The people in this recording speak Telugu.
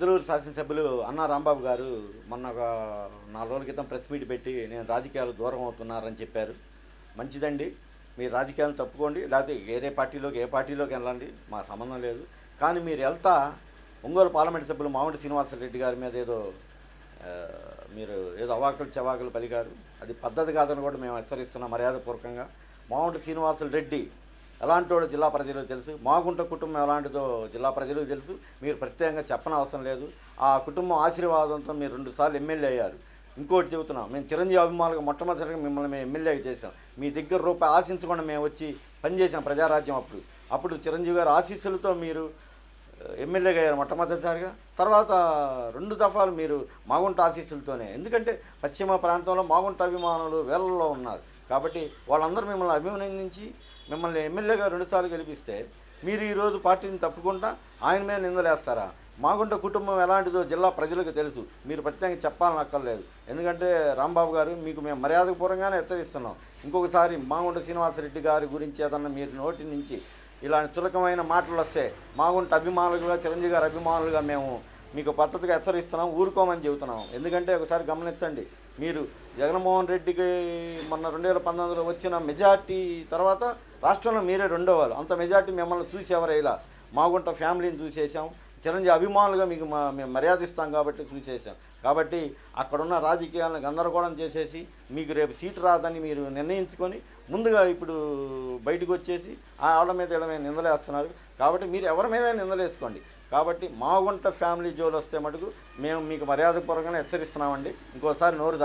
పెద్దలూరు శాసనసభ్యులు అన్నా రాంబాబు గారు మొన్న ఒక నాలుగు రోజుల క్రితం ప్రెస్ మీట్ పెట్టి నేను రాజకీయాలు దూరం అవుతున్నారని చెప్పారు. మంచిదండి. మీరు రాజకీయాలను తప్పుకోండి. లేకపోతే వేరే పార్టీలోకి ఏ పార్టీలోకి వెళ్ళండి. మా సంబంధం లేదు. కానీ మీరు వెళ్తా ఒంగోలు పార్లమెంట్ సభ్యులు మామిడి శ్రీనివాసరెడ్డి గారి మీద ఏదో మీరు ఏదో అవాకులు చవాకులు పలికారు. అది పద్ధతి కాదని కూడా మేము హెచ్చరిస్తున్నాం మర్యాదపూర్వకంగా. మామిడి శ్రీనివాసులు రెడ్డి ఎలాంటి వాడు జిల్లా ప్రజలకు తెలుసు. మాగుంట కుటుంబం ఎలాంటిదో జిల్లా ప్రజలకు తెలుసు. మీరు ప్రత్యేకంగా చెప్పనవసరం లేదు. ఆ కుటుంబం ఆశీర్వాదంతో మీరు రెండుసార్లు ఎమ్మెల్యే అయ్యారు. ఇంకోటి చెబుతున్నాం. మేము చిరంజీవి అభిమానులుగా మొట్టమొదటిగా మిమ్మల్ని మేము ఎమ్మెల్యేగా చేసాం మీ దగ్గర రూపాయి ఆశించకుండా మేము వచ్చి పనిచేసాం ప్రజారాజ్యం అప్పుడు. అప్పుడు చిరంజీవి గారు ఆశీస్సులతో మీరు ఎమ్మెల్యేగా అయ్యారు మొట్టమొదటిసారిగా. తర్వాత రెండు దఫాలు మీరు మాగుంట ఆశీస్సులతోనే. ఎందుకంటే పశ్చిమ ప్రాంతంలో మాగుంట అభిమానులు వేలల్లో ఉన్నారు. కాబట్టి వాళ్ళందరూ మిమ్మల్ని అభినందించి మిమ్మల్ని ఎమ్మెల్యేగా రెండుసార్లు గెలిపిస్తే మీరు ఈరోజు పార్టీని తప్పుకుంటా ఆయన మీద నిందలేస్తారా? మాగుంట కుటుంబం ఎలాంటిదో జిల్లా ప్రజలకు తెలుసు. మీరు ప్రత్యేకంగా చెప్పాలని అక్కర్లేదు. ఎందుకంటే రాంబాబు గారు మీకు మేము మర్యాదపూర్వకంగానే హెచ్చరిస్తున్నాం. ఇంకొకసారి మాగుంట శ్రీనివాసరెడ్డి గారి గురించి ఏదన్నా మీరు నోటి నుంచి ఇలాంటి తులకమైన మాటలు వస్తే మాగుంట అభిమానులుగా చిరంజీవి గారి అభిమానులుగా మేము మీకు పద్ధతిగా హెచ్చరిస్తున్నాం ఊరుకోమని చెబుతున్నాం. ఎందుకంటే ఒకసారి గమనించండి మీరు జగన్మోహన్ రెడ్డికి మొన్న రెండు వేల పంతొమ్మిదిలో వచ్చిన మెజార్టీ తర్వాత రాష్ట్రంలో మీరే రెండో వాళ్ళు. అంత మెజార్టీ మిమ్మల్ని చూసేవారు ఇలా మాగుంట ఫ్యామిలీని చూసేసాం చిరంజీవి అభిమానులుగా మీకు మా మేము మర్యాద ఇస్తాం కాబట్టి చూసేసాం కాబట్టి అక్కడున్న రాజకీయాలను గందరగోళం చేసేసి మీకు రేపు సీటు రాదని మీరు నిర్ణయించుకొని ముందుగా ఇప్పుడు బయటకు వచ్చేసి ఆ ఆవిడ మీద వీళ్ళ మీద నిందలేస్తున్నారు? కాబట్టి మీరు ఎవరి మీద నిందలేసుకోండి. కాబట్టి మాగుంట ఫ్యామిలీ జోలు వస్తే మటుకు మేము మీకు మర్యాదపూర్వకంగా హెచ్చరిస్తున్నామండి. ఇంకోసారి నోరు